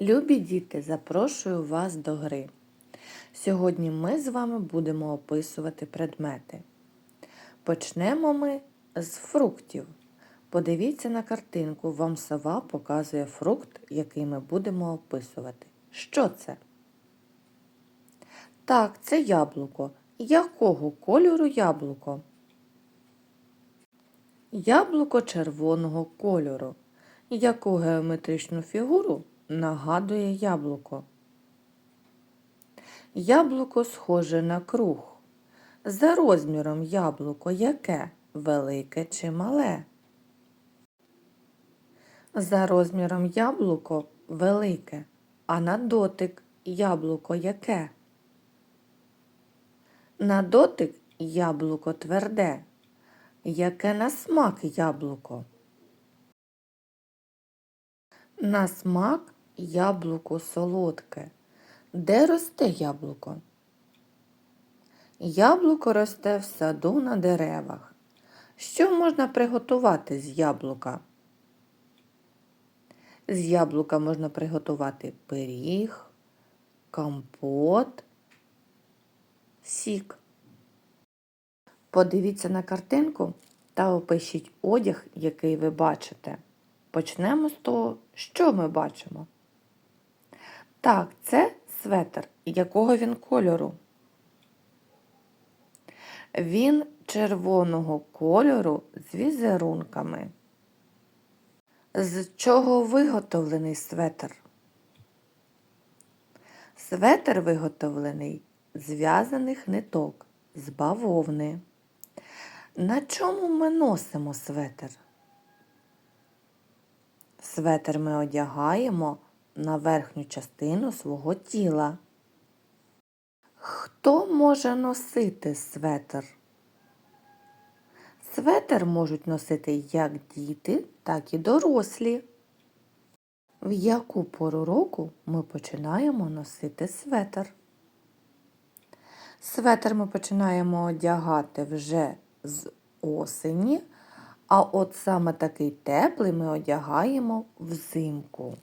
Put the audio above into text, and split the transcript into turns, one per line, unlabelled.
Любі діти, запрошую вас до гри. Сьогодні ми з вами будемо описувати предмети. Почнемо ми з фруктів. Подивіться на картинку, вам сова показує фрукт, який ми будемо описувати. Що це? Так, це яблуко. Якого кольору яблуко? Яблуко червоного кольору. Яку геометричну фігуру нагадує яблуко? Яблуко схоже на круг. За розміром яблуко яке? Велике чи мале? За розміром яблуко велике, а на дотик яблуко яке? На дотик яблуко тверде. Яке на смак яблуко? На смак яблуко солодке. Де росте яблуко? Яблуко росте в саду на деревах. Що можна приготувати з яблука? З яблука можна приготувати пиріг, компот, сік. Подивіться на картинку та опишіть одяг, який ви бачите. Почнемо з того, що ми бачимо. Так, це светр. Якого він кольору? Він червоного кольору з візерунками. З чого виготовлений светр? Светр виготовлений з в'язаних ниток, з бавовни. На чому ми носимо светр? Светр ми одягаємо на верхню частину свого тіла. Хто може носити светр? Светр можуть носити як діти, так і дорослі. В яку пору року ми починаємо носити светр? Светр ми починаємо одягати вже з осені, а от саме такий теплий ми одягаємо взимку.